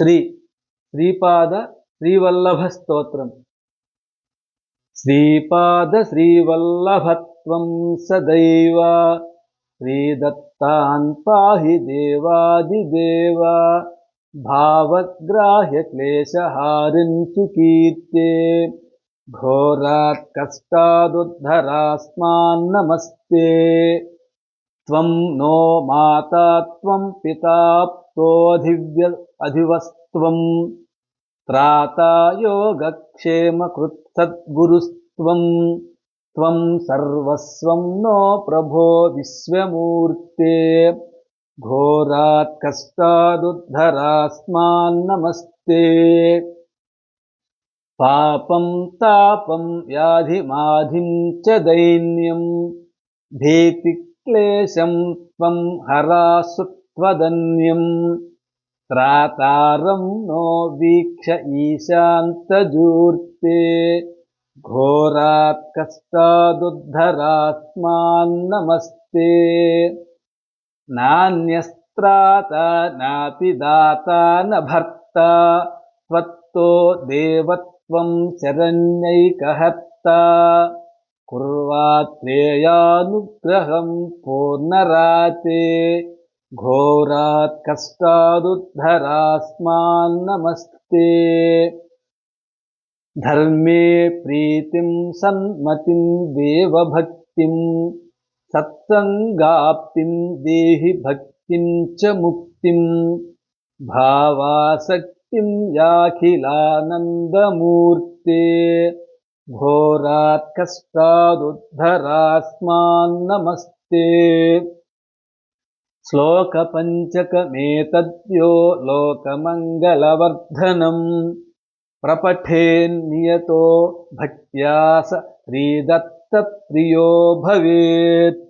శ్రీ శ్రీపాద శ్రీవల్లభ స్తోత్రం. శ్రీపాద శ్రీవల్లభత్వం సదైవ శ్రీదత్తాన్ పాహి దేవాదిదేవ భావగ్రాహ్య క్లేశహారించు కీర్తే. ఘోరాత్ కష్టాదుద్ధరాస్మాన్నమస్తే త్వం నో మాతా త్వం పితాప్తోధివ్య అధివస్త్వం. త్రాతా యోగక్షేమకృత్సద్గురుస్త్వం త్వం సర్వస్వం నో ప్రభో విశ్వమూర్తే. ఘోరాత్ కష్టాదుద్ధరాస్మాన్నమస్తే పాపం తాపం వ్యాధిమాధిం చ దైన్యం. క్లేశం త్వం హరాసుత్వదన్యం. త్రాతారం నో వీక్ష ఈశాంతజూర్తే. ఘోరాత్ కష్టాదుద్ధరాత్మాన్నమస్తే. నాణ్యస్త్రాత నాపి దాత న భర్త త్వత్తో దేవత్వం శరణ్యైకహర్త. కుర్వాత్రేయానుగ్రహం పూర్ణరాతే ఘోరాత్ కష్టాదుద్ధరాస్మాన్నమస్తే ధర్మే ప్రీతిం సన్మతిం దేవభక్తిం సత్సంగాప్తిం దేహి భక్తిం చ ముక్తిం భావాసక్తిం యాఖిలానందమూర్తే ఘోరాత్ కష్టాదుద్ధరాస్మాన్నమస్తే శ్లోకపంచకమేతద్యో లోకమంగళవర్ధనం ప్రపఠేన్నియతో భక్త్యా స శ్రీదత్తప్రియో భవేత్